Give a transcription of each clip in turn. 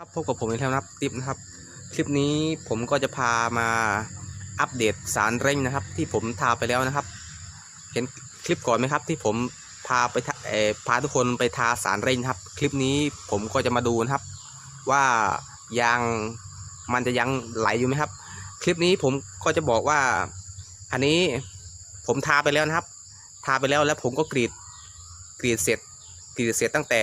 ครับพบกับผมอีกแล้วนะครับติ๊บนะครับ คลิปนี้ผมก็จะพามาอัปเดตสารเร่งนะครับ ที่ผมทาไปแล้วนะครับ เห็นคลิปก่อนไหมครับ ที่ผมพาไปาเออพาทุกคนไปทาสารเร่งครับ คลิปนี้ผมก็จะมาดูนะครับ ว่ายางมันจะยังไหลอยู่ไหมครับ คลิปนี้ผมก็จะบอกว่า อันนี้ผมทาไปแล้วนะครับ ทาไปแล้วแล้วผมก็กรีดกรีดเสร็จกรีดเสร็จตั้งแต่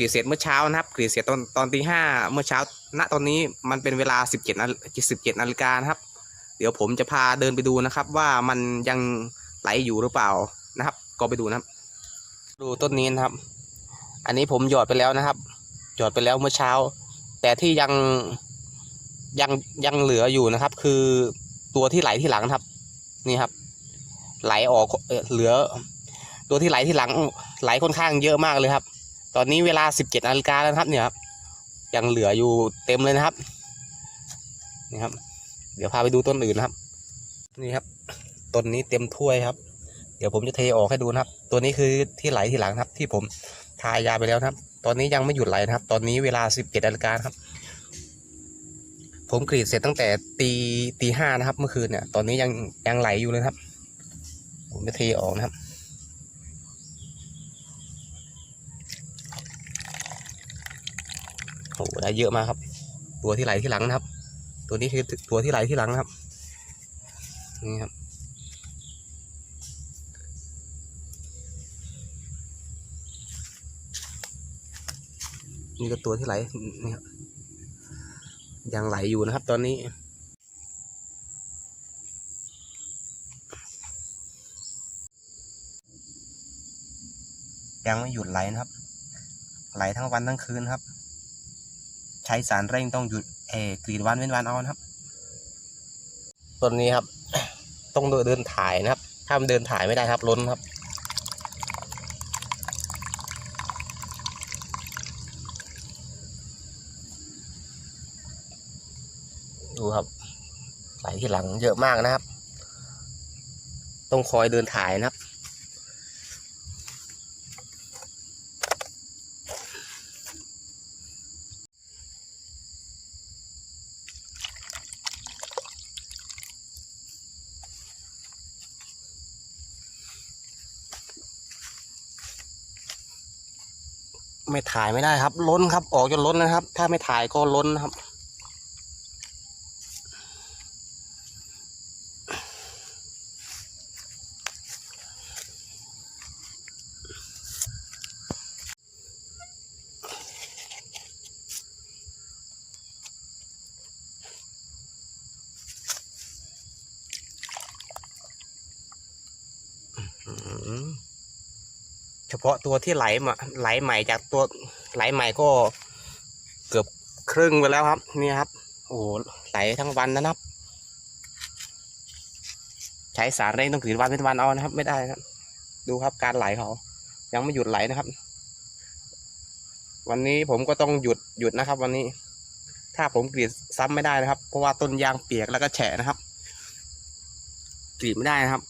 กรีดเสร็จเมื่อเช้านะครับกรีดเสร็จตอนตอนตีห้าเมื่อเช้า ณตอนนี้มันเป็นเวลา17นาฬิ17นาฬิกานะครับ เดี๋ยวผมจะพาเดินไปดูนะครับ ว่ามันยังไหลอยู่หรือเปล่านะครับ ก็ไปดูนะครับ ดูต้นนี้นะครับ อันนี้ผมหยอดไปแล้วนะครับ หยอดไปแล้วเมื่อเช้า แต่ที่ยังยังยังเหลืออยู่นะครับ คือตัวที่ไหลที่หลังครับ นี่ครับ ไหลออกเหลือ ตัวที่ไหลที่หลังไหลค่อนข้างเยอะมากเลยครับ ตอนนี้เวลา17นาฬิกาแล้วนะครับเนี่ยครับยังเหลืออยู่เต็มเลยนะครับนี่ครับ เดี๋ยวพาไปดูต้นอื่นนะครับ นี่ครับต้นนี้เต็มถ้วยครับ เดี๋ยวผมจะเทออกให้ดูนะครับ ตัวนี้คือที่ไหลที่หลังครับ ที่ผมทายาไปแล้วนะครับ ตอนนี้ยังไม่หยุดไหลนะครับ ตอนนี้เวลา17นาฬิกาครับ ผมกรีดเสร็จตั้งแต่ตีตีห้านะครับ เมื่อคืนเนี่ย ตอนนี้ยังยังไหลอยู่เลยครับ ผมจะเทออกนะครับ อ้โหได้เยอะมากครับ ตัวที่ไหลที่หลังนะครับ ตัวนี้คือตัวที่ไหลที่หลังนะครับ นี่ครับนี่ก็ตัวที่ไหลนี่ครับยังไหลอยู่นะครับ ตอนนี้ ยังไม่หยุดไหลนะครับ ไหลทั้งวันทั้งคืนครับ ใช้สารเร่งต้องหยุดเอกรีดวันเว้นวันเอานะครับต้นนี้ครับ ต้องเดินถ่ายนะครับ ถ้ามันเดินถ่ายไม่ได้ครับล้นครับดูครับไหลที่หลังเยอะมากนะครับ ต้องคอยเดินถ่ายนะครับ ไม่ถ่ายไม่ได้ครับ ล้นครับ ออกจนล้นนะครับ ถ้าไม่ถ่ายก็ล้นนะครับอืม เฉพาะตัวที่ไหลมาไหลใหม่จากตัวไหลใหม่ก็เกือบครึ่งไปแล้วครับนี่ครับโอ้โหไหลทั้งวันนะครับ ใช้สารเร่งต้องกรีดวันเป็นวันเอานะครับ ไม่ได้นะครับดูครับการไหลเขายังไม่หยุดไหลนะครับ วันนี้ผมก็ต้องหยุดหยุดนะครับ วันนี้ ถ้าผมกรีดซ้ำไม่ได้นะครับ เพราะว่าต้นยางเปียกแล้วก็แฉะนะครับกรีดไม่ได้นะครับ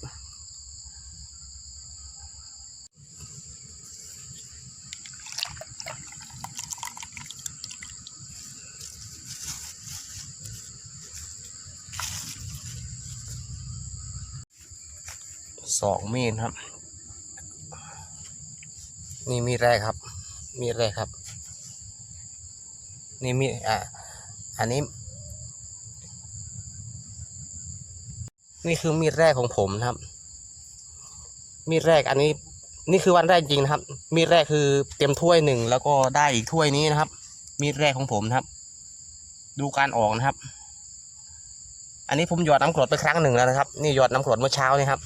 สองมีดครับ นี่มีดแรกครับ มีดแรกครับ นี่มีดอะอันนี้ นี่คือมีดแรกของผมนะครับ มีดแรกอันนี้ นี่คือวันแรกจริงนะครับ มีดแรกคือเต็มถ้วยหนึ่งแล้วก็ได้อีกถ้วยนี้นะครับ มีดแรกของผมนะครับ ดูการออกนะครับอันนี้ผมหยอดน้ำกรดไปครั้งหนึ่งแล้วนะครับ นี่หยอดน้ำกรดเมื่อเช้านี่ครับ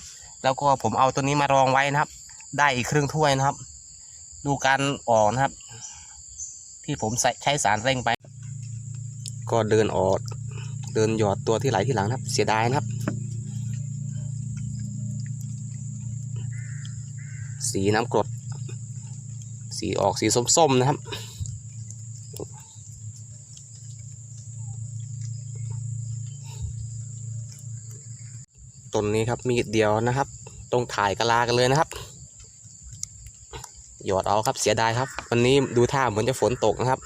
แล้วก็ผมเอาตัวนี้มารองไว้นะครับ ได้อีกครึ่งถ้วยนะครับ ดูการออกนะครับ ที่ผมใช้สารเร่งไป ก็เดินออก เดินหยอดตัวที่ไหลที่หลังนะครับ เสียดายนะครับ สีน้ำกรดสีออกสีส้มๆนะครับ ต้นนี้ครับมีดเดียวนะครับ ตรงถ่ายกะลากันเลยนะครับ หยอดเอาครับเสียดายครับ วันนี้ดูท่าเหมือนจะฝนตกนะครับ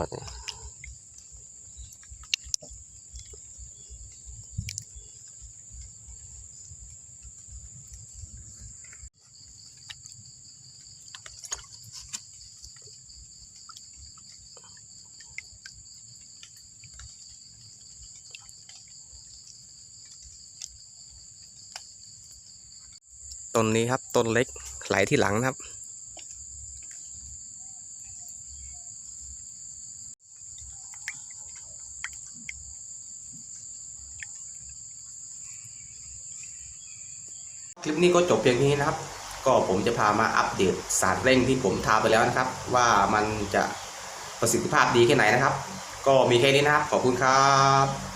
อด ต้นนี้ครับ ต้นเล็กไหลที่หลังนะครับ คลิปนี้ก็จบเพียงนี้นะครับ ก็ผมจะพามาอัปเดตสารเร่งที่ผมทาไปแล้วนะครับ ว่ามันจะประสิทธิภาพดีแค่ไหนนะครับ ก็มีแค่นี้นะครับ ขอบคุณครับ